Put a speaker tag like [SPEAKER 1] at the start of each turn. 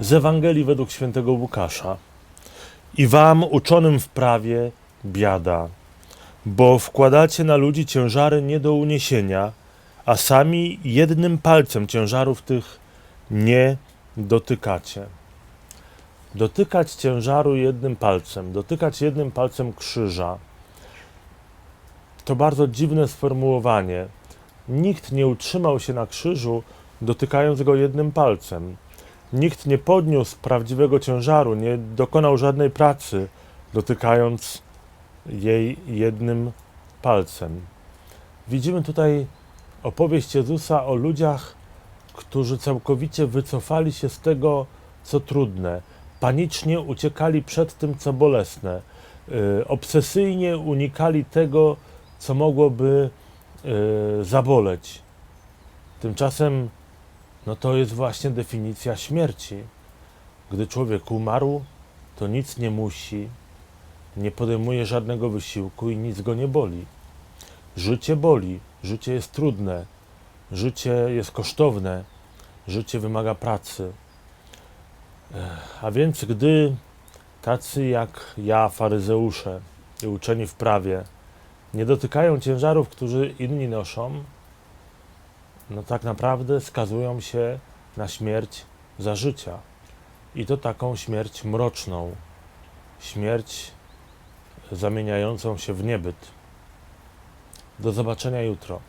[SPEAKER 1] z Ewangelii według świętego Łukasza. I wam, uczonym w prawie, biada, bo wkładacie na ludzi ciężary nie do uniesienia, a sami jednym palcem ciężarów tych nie dotykacie. Dotykać ciężaru jednym palcem, dotykać jednym palcem krzyża. To bardzo dziwne sformułowanie. Nikt nie utrzymał się na krzyżu, dotykając go jednym palcem. Nikt nie podniósł prawdziwego ciężaru, nie dokonał żadnej pracy, dotykając jej jednym palcem. Widzimy tutaj opowieść Jezusa o ludziach, którzy całkowicie wycofali się z tego, co trudne, panicznie uciekali przed tym, co bolesne, y, obsesyjnie unikali tego, co mogłoby y, zaboleć. Tymczasem no to jest właśnie definicja śmierci. Gdy człowiek umarł, to nic nie musi, nie podejmuje żadnego wysiłku i nic go nie boli. Życie boli, życie jest trudne, życie jest kosztowne, życie wymaga pracy. A więc gdy tacy jak ja, faryzeusze i uczeni w prawie, nie dotykają ciężarów, którzy inni noszą, no tak naprawdę skazują się na śmierć za życia. I to taką śmierć mroczną, śmierć zamieniającą się w niebyt. Do zobaczenia jutro.